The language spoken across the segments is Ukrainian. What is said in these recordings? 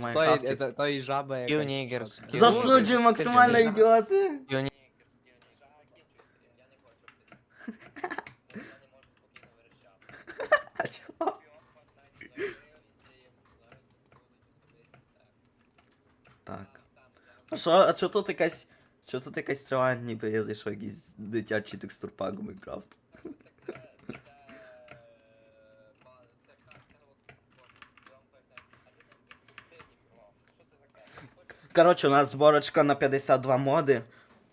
Майнкрафті. Той, то, той жаба якась. Kill niggers. що це? Kill Засуджую niggers. максимально Kill ідіоти. niggers. А чого? Так. А що, а чого тут якась. Що тут якась трава, ніби я зайшов якийсь дитячий текстурпак в Майнкрафт? Коротше, у нас зборочка на 52 моди.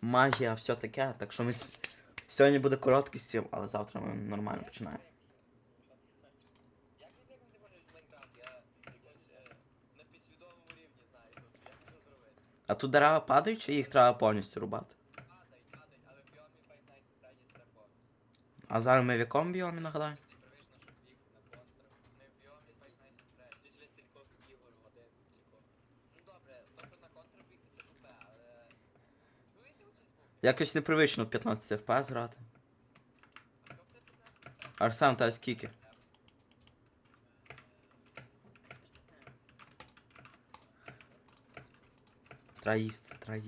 Магія, все таке. Так що ми. Сьогодні буде короткий стрім, але завтра ми нормально починаємо. А тут дерева падають, чи їх треба повністю рубати? А зараз ми в якому біомі нагадаю? Якось непривично в 15 FPS грати. Арсен, та скільки? Треба їсти, треба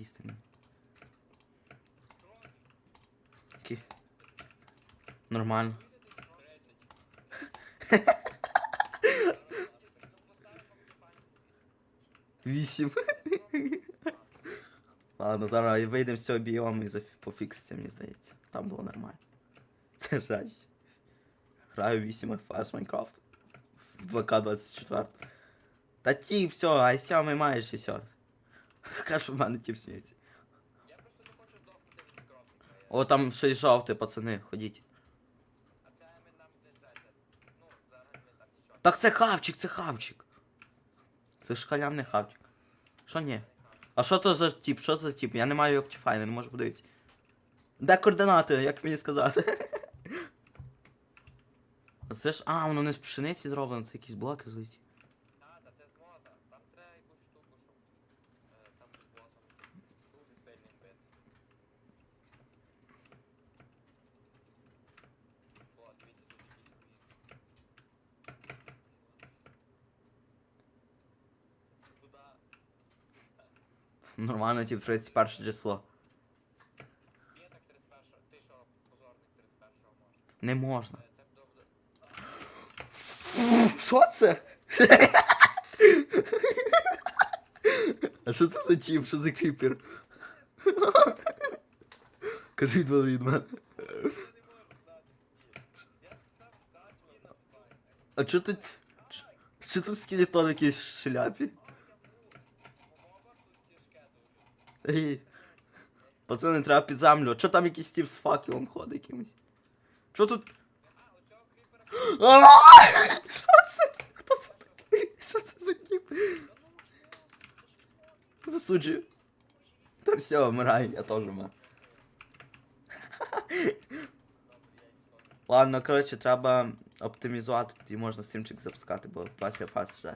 Кі. Нормально. Вісім. Ладно, зараз вийдемо з цього біому і пофікситься, мені здається. Там було нормально. Це жасть. Граю 8 FPS Майнкрафт. В 2К24. Та ті, все, ай 7 маєш і все. Кажу, в мене тіп сміється. О, там щось жовте, пацани, ходіть. Так це хавчик, це хавчик. Це ж халявний хавчик. Що ні? А що то за тип? Що за тип? Я не маю Optifine, не можу подивитися. Де координати, як мені сказати? А Це ж. А, воно не з пшениці зроблено, це якісь блоки злиті. Нормально, тип 31 число. Не можна. Що це? А що це за тіп? Що за кріпер? Кажи відвали від мене. А що тут. Що тут скелетон якийсь в шляпі? Пацани, треба під землю. Чо там якийсь тип з факелом ходить якимось? Чо тут. Що це? Хто це такий? Що це за тип? Засуджую. Та все, вмирай, я теж вмер. Ладно, коротше, треба оптимізувати, тоді можна стрімчик запускати, бо 20 фаз вже.